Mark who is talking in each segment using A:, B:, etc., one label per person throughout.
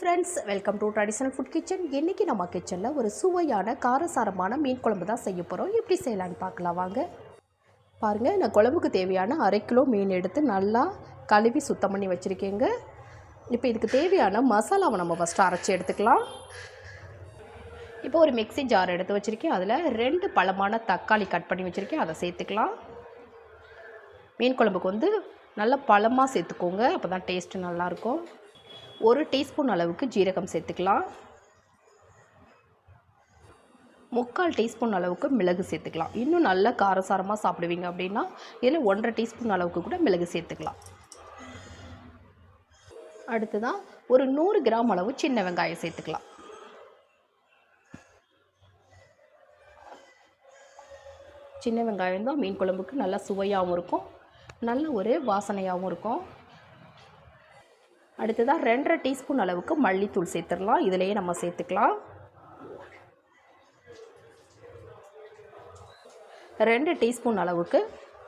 A: Friends welcome to traditional food kitchen இன்றைக்கி நம்ம கிச்சனில் ஒரு சுவையான காரசாரமான மீன் குழம்பு தான் செய்ய போகிறோம் எப்படி செய்யலான்னு பார்க்கலாம் வாங்க. பாருங்கள் நான் குழம்புக்கு தேவையான அரை கிலோ மீன் எடுத்து நல்லா கழுவி சுத்தம் பண்ணி வச்சுருக்கேங்க. இப்போ இதுக்கு தேவையான மசாலாவை நம்ம ஃபஸ்ட்டு அரைச்சி எடுத்துக்கலாம். இப்போ ஒரு மிக்ஸி ஜார் எடுத்து வச்சுருக்கேன். அதில் ரெண்டு பழமான தக்காளி கட் பண்ணி வச்சுருக்கேன். அதை சேர்த்துக்கலாம். மீன் குழம்புக்கு வந்து நல்லா பழமாக சேர்த்துக்கோங்க. அப்போ தான் டேஸ்ட்டு நல்லாயிருக்கும் ஒரு டீஸ்பூன் அளவுக்கு ஜீரகம் சேர்த்துக்கலாம். முக்கால் டீஸ்பூன் அளவுக்கு மிளகு சேர்த்துக்கலாம். இன்னும் நல்லா காரசாரமாக சாப்பிடுவீங்க அப்படின்னா இதில் ஒன்றரை டீஸ்பூன் அளவுக்கு கூட மிளகு சேர்த்துக்கலாம். அடுத்ததான் ஒரு நூறு கிராம் அளவு சின்ன வெங்காயம் சேர்த்துக்கலாம். சின்ன வெங்காயம் தான் மீன் குழம்புக்கு நல்லா சுவையாகவும் இருக்கும். நல்ல ஒரு வாசனையாகவும் இருக்கும். அடுத்ததாக ரெண்டரை டீஸ்பூன் அளவுக்கு மல்லித்தூள் சேர்த்துடலாம். இதிலையே நம்ம சேர்த்துக்கலாம். ரெண்டு டீஸ்பூன் அளவுக்கு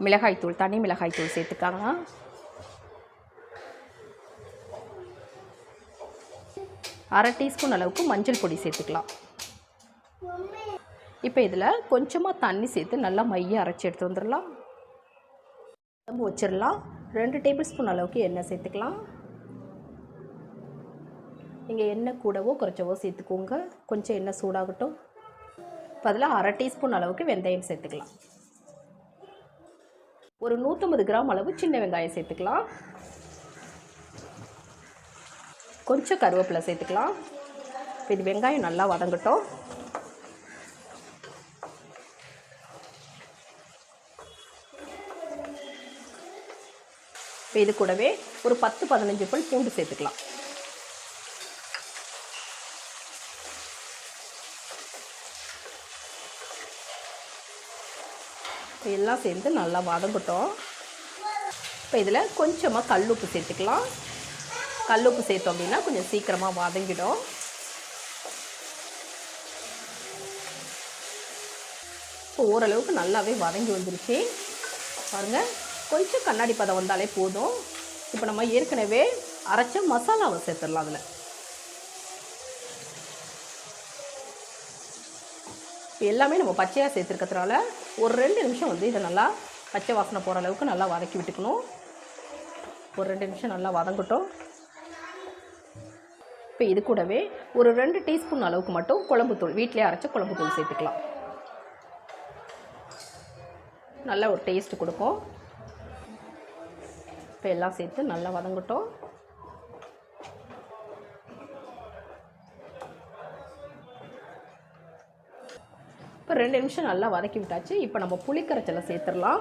A: மிளகாய்த்தூள் தனி மிளகாய்த்தூள் சேர்த்துக்காங்க. அரை டீஸ்பூன் அளவுக்கு மஞ்சள் பொடி சேர்த்துக்கலாம். இப்போ இதில் கொஞ்சமாக தண்ணி சேர்த்து நல்லா மைய அரைச்சி எடுத்து வந்துடலாம். வச்சிடலாம். ரெண்டு டேபிள் ஸ்பூன் அளவுக்கு எண்ணெய் சேர்த்துக்கலாம். நீங்கள் எண்ணெய் கூடவோ குறைச்சவோ சேர்த்துக்கோங்க. கொஞ்சம் எண்ணெய் சூடாகட்டும். பதிலாக அதில் அரை டீஸ்பூன் அளவுக்கு வெந்தயம் சேர்த்துக்கலாம். ஒரு நூற்றம்பது கிராம் அளவு சின்ன வெங்காயம் சேர்த்துக்கலாம். கொஞ்சம் கருவேப்பிலை சேர்த்துக்கலாம். இப்போ இது வெங்காயம் நல்லா வதங்கட்டும். இப்போ இது கூடவே ஒரு பத்து பதினஞ்சு பல் பூண்டு சேர்த்துக்கலாம். இப்போ எல்லாம் சேர்ந்து நல்லா வதங்கட்டும். இப்போ இதில் கொஞ்சமாக கல்லுப்பு சேர்த்துக்கலாம். கல்லுப்பு சேர்த்தோம் அப்படின்னா கொஞ்சம் சீக்கிரமாக வதங்கிடும். இப்போ ஓரளவுக்கு நல்லாவே வதங்கி வந்துருச்சு. பாருங்கள் கொஞ்சம் கண்ணாடி பதம் வந்தாலே போதும். இப்போ நம்ம ஏற்கனவே அரைச்ச மசாலாவை சேர்த்துடலாம் அதில். எல்லாமே நம்ம பச்சையாக சேர்த்துருக்கிறதுனால ஒரு ரெண்டு நிமிஷம் வந்து இதை நல்லா பச்சை வாசனை போகிற அளவுக்கு நல்லா வதக்கி விட்டுக்கணும். ஒரு ரெண்டு நிமிஷம் நல்லா வதங்கட்டும். இப்போ இது கூடவே ஒரு ரெண்டு டீஸ்பூன் அளவுக்கு மட்டும் குழம்புத்தூள் வீட்டிலே அரைச்ச குழம்புத்தூள் சேர்த்துக்கலாம். நல்ல ஒரு டேஸ்ட் கொடுக்கும். இப்போ எல்லாம் சேர்த்து நல்லா வதங்கட்டும். இப்போ ரெண்டு நிமிஷம் நல்லா வதக்கி விட்டாச்சு. இப்போ நம்ம புளிக்கரைச்சலை சேர்த்துடலாம்.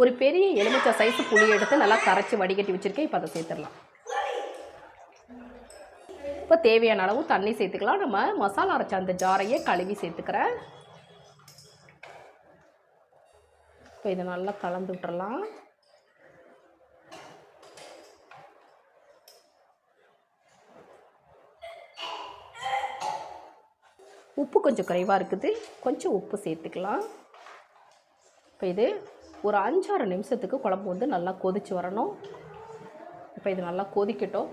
A: ஒரு பெரிய எலுமிச்சை சைஸு புளி எடுத்து நல்லா கரைச்சி வடிகட்டி வச்சுருக்கேன். இப்போ அதை சேர்த்துடலாம். இப்போ தேவையான அளவு தண்ணி சேர்த்துக்கலாம். நம்ம மசாலா அரைச்ச அந்த ஜாரையே கழுவி சேர்த்துக்கிறேன். இப்போ இதை நல்லா கலந்து விட்டுறலாம். உப்பு கொஞ்சம் குறைவாக இருக்குது. கொஞ்சம் உப்பு சேர்த்துக்கலாம். இப்போ இது ஒரு அஞ்சாறு நிமிஷத்துக்கு குழம்பு வந்து நல்லா கொதித்து வரணும். இப்போ இது நல்லா கொதிக்கட்டும்.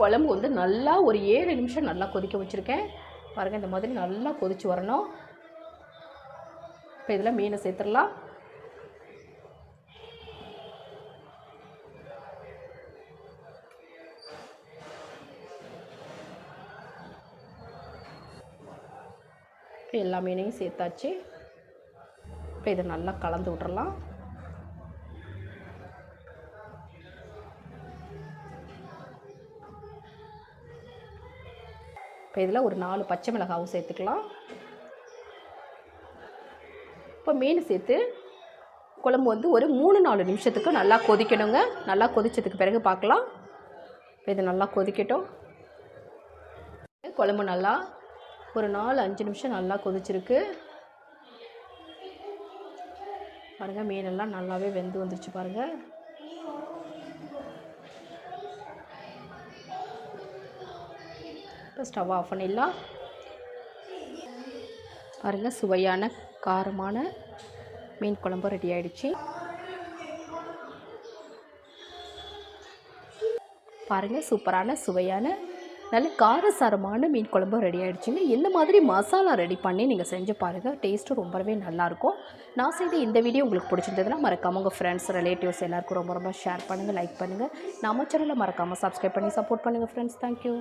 A: குழம்பு வந்து நல்லா ஒரு ஏழு நிமிஷம் நல்லா கொதிக்க வச்சுருக்கேன். பாருங்கள் இந்த மாதிரி நல்லா கொதித்து வரணும். இப்போ இதில் மீனை சேர்த்துடலாம். எல்லா மீனையும் சேர்த்தாச்சு. இப்போ இதை நல்லா கலந்து விட்றலாம் இப்போ இதில் ஒரு நாலு பச்சை மிளகாவும் சேர்த்துக்கலாம். இப்போ மீன் சேர்த்து குழம்பு வந்து ஒரு மூணு நாலு நிமிஷத்துக்கு நல்லா கொதிக்கணுங்க. நல்லா கொதித்ததுக்கு பிறகு பார்க்கலாம். இப்போ இது நல்லா கொதிக்கட்டும். குழம்பு நல்லா ஒரு நாலு அஞ்சு நிமிஷம் நல்லா கொதிச்சிருக்கு. பாருங்கள் மீனெல்லாம் நல்லாவே வெந்து வந்துருச்சு பாருங்கள் இப்போ ஸ்டவ் ஆஃப் பண்ணிடலாம். பாருங்கள் சுவையான காரமான மீன் குழம்பு ரெடி ஆகிடுச்சு பாருங்கள் சூப்பரான சுவையான நல்ல காரசாரமான மீன் குழம்பு ரெடி ஆகிடுச்சுங்க இந்த மாதிரி மசாலா ரெடி பண்ணி நீங்கள் செஞ்சு பாருங்கள் டேஸ்ட்டும் ரொம்பவே நல்லாயிருக்கும். நான் செய்த இந்த வீடியோ உங்களுக்கு பிடிச்சிருந்ததுன்னா மறக்காம உங்கள் ஃப்ரெண்ட்ஸ் ரிலேட்டிவ்ஸ் எல்லாருக்கும் ரொம்ப ரொம்ப ஷேர் பண்ணுங்கள் லைக் பண்ணுங்கள் நம்ம சேனலை மறக்காமல் சப்ஸ்கிரைப் பண்ணி சப்போர்ட் பண்ணுங்கள் ஃப்ரெண்ட்ஸ் தேங்க்யூ